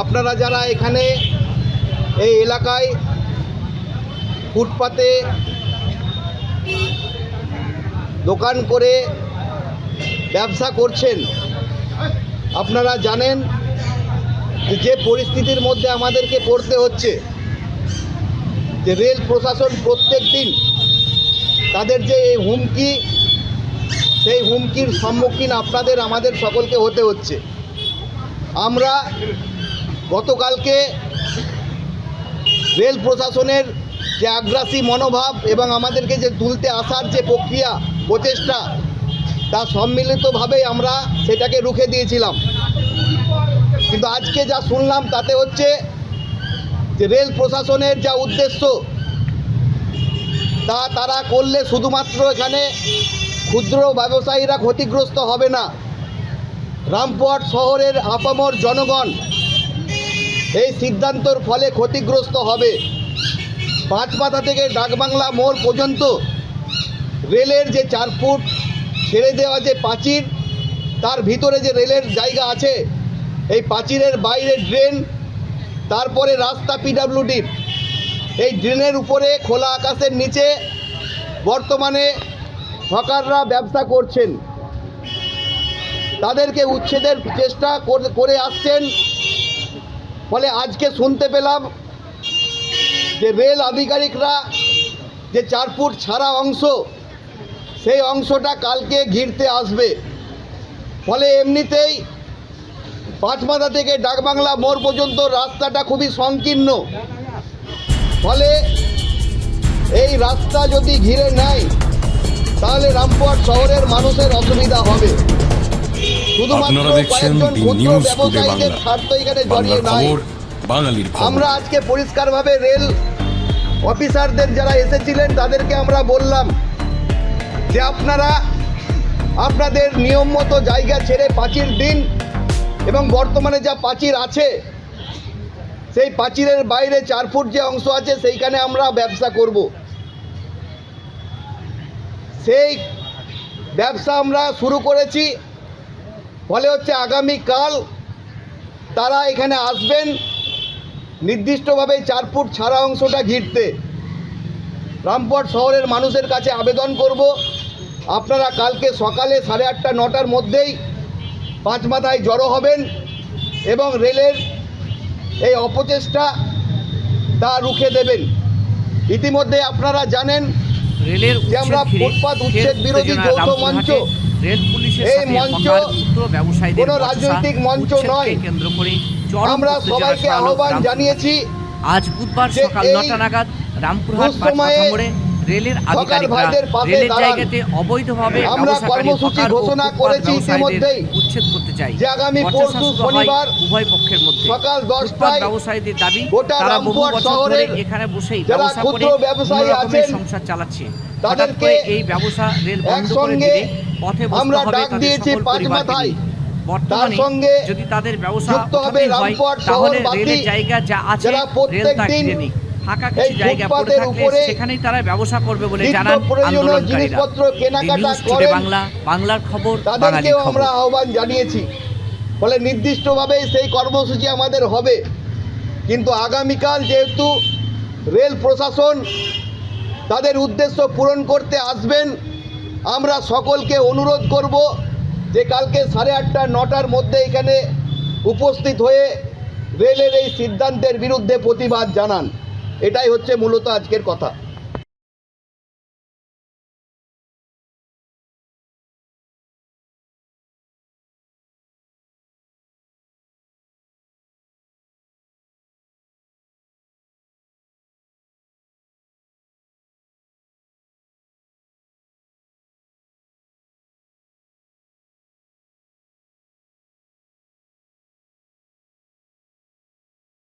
আপনারা যারা এখানে এই এলাকায় ফুটপাতে দোকান করে ব্যবসা করছেন, আপনারা জানেন যে পরিস্থিতির মধ্যে আমাদেরকে পড়তে হচ্ছে, যে রেল প্রশাসন প্রত্যেক দিন তাদের যে এই হুমকি, সেই হুমকির সম্মুখীন আপনাদের, আমাদের সকলকে হতে হচ্ছে। আমরা গতকালকে রেল প্রশাসনের যে আগ্রাসী মনোভাব এবং আমাদেরকে যে তুলতে আসার যে প্রক্রিয়া, প্রচেষ্টা, তা সম্মিলিতভাবেই আমরা সেটাকে রুখে দিয়েছিলাম। কিন্তু আজকে যা শুনলাম তাতে হচ্ছে যে রেল প্রশাসনের যা উদ্দেশ্য, তা তারা করলে শুধুমাত্র এখানে ক্ষুদ্র ব্যবসায়ীরা ক্ষতিগ্রস্ত হবে না। রামপুরহাট শহরের আপামর জনগণ এই সিদ্ধান্তর ফলে ক্ষতিগ্রস্ত হবে। পাঁচ মাথা থেকে ডাকবাংলা মোড় পর্যন্ত রেলের যে চার ফুট ছেড়ে দেওয়া যে প্রাচীর, তার ভিতরে যে রেলের জায়গা আছে, এই প্রাচীরের বাইরে ড্রেন, তারপরে রাস্তা পিডাব্লিউডির এই ড্রেনের উপরে খোলা আকাশের নিচে বর্তমানে হকাররা ব্যবসা করছেন। তাদেরকে উচ্ছেদের চেষ্টা করে আসছেন। ফলে আজকে শুনতে পেলাম যে রেল আধিকারিকরা যে চার ফুট ছাড়া অংশ, সেই অংশটা কালকে ঘিরতে আসবে। ফলে এমনিতেই পাঁচমাথা থেকে ডাকবাংলা মোড় পর্যন্ত রাস্তাটা খুবই সংকীর্ণ। ফলে এই রাস্তা যদি ঘিরে নেয়, তাহলে রামপুরহাট শহরের মানুষের অসুবিধা হবে। আপনারা দেখছেন দি নিউজ টুডে বাংলা। বাংলার খবর বাঙালির খবর। আমরা আজকে পরিষ্কারভাবে রেল অফিসারদের যারা এসেছিলেন তাদেরকে আমরা বললাম যে আপনারা আপনাদের নিয়ম মতো জায়গা ছেড়ে পাঁচির দিন এবং বর্তমানে যা পাঁচির আছে সেই পাঁচিরের বাইরে চার ফুট যে অংশ আছে সেইখানে আমরা ব্যবসা করব। সেই ব্যবসা আমরা শুরু করেছি। ফলে হচ্ছে আগামীকাল তারা এখানে আসবেন নির্দিষ্টভাবে চার ফুট ছাড়া অংশটা ঘিরতে রামপুরহাট শহরের মানুষের কাছে আবেদন করব আপনারা কালকে সকালে সাড়ে আটটা নটার মধ্যেই পাঁচ মাথায় জড়ো হবেন এবং রেলের এই অপচেষ্টা তা রুখে দেবেন ইতিমধ্যে আপনারা জানেন যে আমরা ফুটপাত উচ্ছেদ বিরোধী যৌথ মঞ্চ। রেল পুলিশের এই মঞ্চ ব্যবসায়ীদের কোনো রাজনৈতিক মঞ্চ নয়। কেন্দ্র করে আমরা সবাইকে আহ্বান জানিয়েছি আজ বুধবার সকাল নটা নাগাদ রামপুরহাট দুঃসময়ে মোড়ে রেলের আধিকারিকরা রেলের জায়গাতে অবৈধভাবে আমরা কর্মসূচি ঘোষণা করেছি ইতিমধ্যেই। উচ্ছেদ করতে চাই। যে আগামী পরশু শনিবার উভয় পক্ষের মধ্যে সকাল ফুটপাত দশটায় ব্যবসায়ীদের দাবি তারা বহু বছর ধরে এখানে বসেই ব্যবসা করে ব্যবসায়ী আছেন, সংসার চালাচ্ছে। তাদেরকে এই ব্যবসা রেল বন্ধ করে দিলে পথে বসতে আমরা ডাক দিয়েছি পাঁচ মাথায়। বর্তমানে তার সঙ্গে যদি তাদের ব্যবসা হবে হয় তাহলে রেলের জায়গা যা আছে রেল তা কিনে নিক। ফাঁকা কিছু জায়গা পড়ে থাকলে সেখানেই তারা ব্যবসা করবে বলে জানান আন্দোলনকারীরা। জিনিসপত্র কেনাকাটা টুডে বাংলা বাংলার খবর বাঙালির তাদেরকেও আমরা আহ্বান জানিয়েছি। ফলে নির্দিষ্টভাবেই সেই কর্মসূচি আমাদের হবে। কিন্তু আগামীকাল যেহেতু রেল প্রশাসন তাদের উদ্দেশ্য পূরণ করতে আসবেন আমরা সকলকে অনুরোধ করব যে কালকে সাড়ে আটটা নটার মধ্যে এখানে উপস্থিত হয়ে রেলের এই সিদ্ধান্তের বিরুদ্ধে প্রতিবাদ জানান। এটাই হচ্ছে মূলত আজকের কথা।